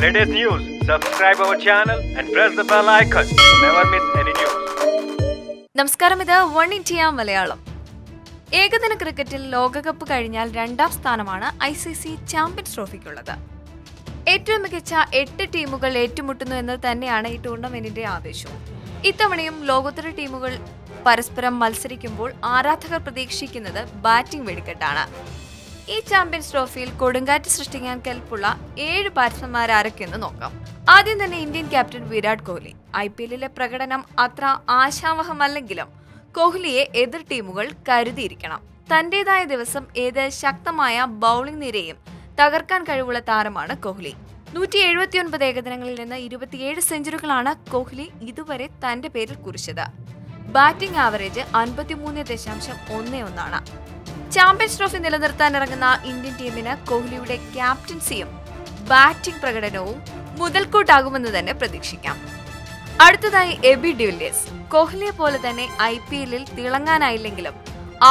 latest news, subscribe our channel and press the bell icon. to Never miss any news. നമസ്കാരം ഇത് one India Malayalam ഏകദിന ക്രിക്കറ്റിൽ ലോകകപ്പ് കഴിഞ്ഞാൽ രണ്ടാം സ്ഥാനമാണ് ഐ സി സി ചാമ്പ്യൻസ് ട്രോഫിക്കുള്ളത് ഏറ്റവും മികച്ച എട്ട് ടീമുകൾ ഏറ്റുമുട്ടുന്നു എന്നത് തന്നെയാണ് ഈ ടൂർണമെന്റിന്റെ ആവേശവും ഇത്തവണയും ലോകോത്തര ടീമുകൾ പരസ്പരം മത്സരിക്കുമ്പോൾ ആരാധകർ പ്രതീക്ഷിക്കുന്നത് ബാറ്റിംഗ് വെടിക്കെട്ടാണ് ഈ ചാമ്പ്യൻസ് ട്രോഫിയിൽ കൊടുങ്കാറ്റ് സൃഷ്ടിക്കാൻ കെൽപ്പുള്ള ഏഴ് ബാറ്റ്സ്മാൻമാർ ആരൊക്കെയെന്ന് നോക്കാം. ആദ്യം തന്നെ Indian captain Virat Kohli. I P എല്ലിലെ പ്രകടനം അത്ര ആശാവഹമല്ലെങ്കിലും കോഹ്ലിയെ എതിർ ടീമുകൾ കരുതിയിരിക്കണം. തന്റേതായ ദിവസം ഏത് ശക്തമായ ബൗളിംഗ് നിരയും തകർക്കാൻ കഴിവുള്ള താരമാണ് കോഹ്ലി. നൂറ്റി എഴുപത്തിയൊൻപത് ഏകദിനങ്ങളിൽ നിന്ന് ഇരുപത്തിയേഴ് സെഞ്ചുറികളാണ് കോഹ്ലി ഇതുവരെ തന്റെ പേരിൽ കുറിച്ചത്. ബാറ്റിംഗ് ആവറേജ് അൻപത്തിമൂന്ന് ദശാംശം ഒന്ന് ഒന്നാണ്. ചാമ്പ്യൻസ് ട്രോഫി നിലനിർത്താൻ ഇറങ്ങുന്ന ഇന്ത്യൻ ടീമിന് കോഹ്ലിയുടെ ക്യാപ്റ്റൻസിയും ബാറ്റിംഗ് പ്രകടനവും മുതൽക്കൂട്ടാകുമെന്ന് തന്നെ പ്രതീക്ഷിക്കാം. അടുത്തതായി എബി ഡിവില്ലിയേഴ്സ് കോഹ്ലിയെ പോലെ തന്നെ ഐ പി എല്ലിൽ തിളങ്ങാനായില്ലെങ്കിലും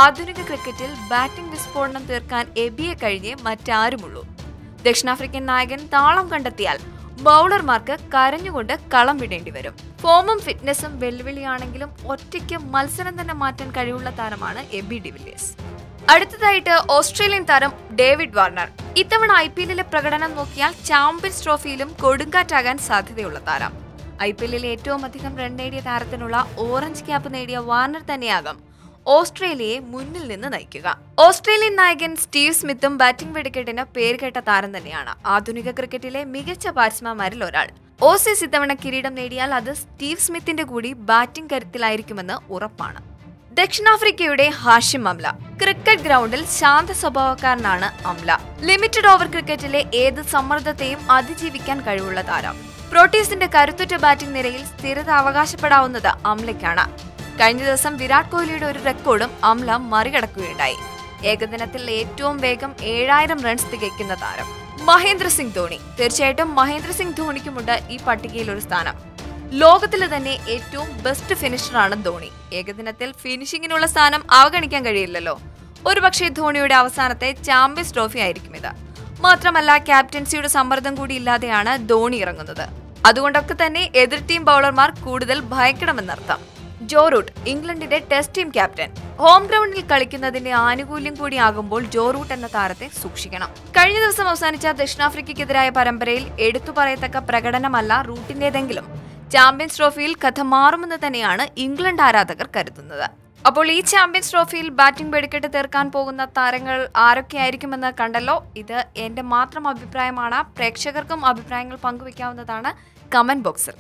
ആധുനിക ക്രിക്കറ്റിൽ ബാറ്റിംഗ് വിസ്ഫോടനം തീർക്കാൻ എബിയെ കഴിഞ്ഞേ മറ്റാരുമുള്ളൂ. ദക്ഷിണാഫ്രിക്കൻ നായകൻ താളം കണ്ടെത്തിയാൽ ബൗളർമാർക്ക് കരഞ്ഞുകൊണ്ട് കളം വിടേണ്ടി വരും. ഫോമും ഫിറ്റ്നസും വെല്ലുവിളിയാണെങ്കിലും ഒറ്റയ്ക്ക് മത്സരം തന്നെ മാറ്റാൻ കഴിവുള്ള താരമാണ് എബി ഡിവില്ലിയേഴ്സ് അടുത്തതായിട്ട് ഓസ്ട്രേലിയൻ താരം ഡേവിഡ് വാർണർ. ഇത്തവണ ഐ പി എല്ലിലെ പ്രകടനം നോക്കിയാൽ ചാമ്പ്യൻസ് ട്രോഫിയിലും കൊടുങ്കാറ്റാകാൻ സാധ്യതയുള്ള താരം. ഐ പി എല്ലിൽ ഏറ്റവും അധികം റൺ നേടിയ താരത്തിനുള്ള ഓറഞ്ച് ക്യാപ്പ് നേടിയ വാർണർ തന്നെയാകും ഓസ്ട്രേലിയയെ മുന്നിൽ നിന്ന് നയിക്കുക. ഓസ്ട്രേലിയൻ നായകൻ സ്റ്റീവ് സ്മിത്തും ബാറ്റിംഗ് വെടിക്കെട്ടിന് പേരുകേട്ട താരം തന്നെയാണ്. ആധുനിക ക്രിക്കറ്റിലെ മികച്ച ബാറ്റ്സ്മാൻമാരിൽ ഒരാൾ. ഓസീസ് ഇത്തവണ കിരീടം നേടിയാൽ അത് സ്റ്റീവ് സ്മിത്തിന്റെ കൂടി ബാറ്റിംഗ് കരുത്തിലായിരിക്കുമെന്ന് ഉറപ്പാണ്. ദക്ഷിണാഫ്രിക്കയുടെ ഹാഷിം അംല. ക്രിക്കറ്റ് ഗ്രൗണ്ടിൽ ശാന്ത സ്വഭാവക്കാരനാണ് അംല. ലിമിറ്റഡ് ഓവർ ക്രിക്കറ്റിലെ ഏത് സമ്മർദ്ദത്തെയും അതിജീവിക്കാൻ കഴിവുള്ള താരം. പ്രോട്ടീസിന്റെ കരുത്തുറ്റ ബാറ്റിംഗ് നിരയിൽ സ്ഥിരത അവകാശപ്പെടാവുന്നത് അംലയ്ക്കാണ്. കഴിഞ്ഞ ദിവസം വിരാട് കോഹ്ലിയുടെ ഒരു റെക്കോർഡും അംല മറികടക്കുകയുണ്ടായി. ഏകദിനത്തിൽ ഏറ്റവും വേഗം ഏഴായിരം റൺസ് തികയ്ക്കുന്ന താരം. മഹേന്ദ്ര സിംഗ് ധോണി. തീർച്ചയായിട്ടും മഹേന്ദ്ര സിംഗ് ധോണിക്കുമുണ്ട് ഈ പട്ടികയിൽ ഒരു സ്ഥാനം. ലോകത്തിലെ തന്നെ ഏറ്റവും ബെസ്റ്റ് ഫിനിഷറാണ് ധോണി. ഏകദിനത്തിൽ ഫിനിഷിങ്ങിനുള്ള സ്ഥാനം അവഗണിക്കാൻ കഴിയില്ലല്ലോ. ഒരുപക്ഷെ ധോണിയുടെ അവസാനത്തെ ചാമ്പ്യൻസ് ട്രോഫി ആയിരിക്കും ഇത്. മാത്രമല്ല ക്യാപ്റ്റൻസിയുടെ സമ്മർദ്ദം കൂടി ഇല്ലാതെയാണ് ധോണി ഇറങ്ങുന്നത്. അതുകൊണ്ടൊക്കെ തന്നെ എതിർ ടീം ബൗളർമാർ കൂടുതൽ ഭയക്കണമെന്നർത്ഥം. ജോറൂട്ട് ഇംഗ്ലണ്ടിന്റെ ടെസ്റ്റ് ടീം ക്യാപ്റ്റൻ ഹോം ഗ്രൗണ്ടിൽ കളിക്കുന്നതിന്റെ ആനുകൂല്യം കൂടി ആകുമ്പോൾ ജോറൂട്ട് എന്ന താരത്തെ സൂക്ഷിക്കണം. കഴിഞ്ഞ ദിവസം അവസാനിച്ച ദക്ഷിണാഫ്രിക്കയ്ക്കെതിരായ പരമ്പരയിൽ എടുത്തു പറയത്തക്ക പ്രകടനമല്ല റൂട്ടിന്റേതെങ്കിലും. ചാമ്പ്യൻസ് ട്രോഫിയിൽ കഥ മാറുമെന്ന് തന്നെയാണ് ഇംഗ്ലണ്ട് ആരാധകർ കരുതുന്നത്. അപ്പോൾ ഈ ചാമ്പ്യൻസ് ട്രോഫിയിൽ ബാറ്റിംഗ് വെടിക്കെട്ട് തീർക്കാൻ പോകുന്ന താരങ്ങൾ ആരൊക്കെയായിരിക്കുമെന്ന് കണ്ടല്ലോ? ഇത് എന്റെ മാത്രം അഭിപ്രായമാണ്. പ്രേക്ഷകർക്കും അഭിപ്രായങ്ങൾ പങ്കുവെക്കാവുന്നതാണ് കമന്റ് ബോക്സിൽ.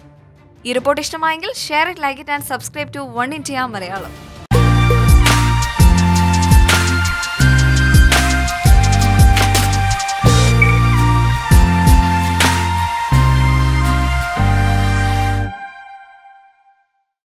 ഈ റിപ്പോർട്ട് ഇഷ്ടമായെങ്കിൽ share it like it and subscribe to one India Malayalam.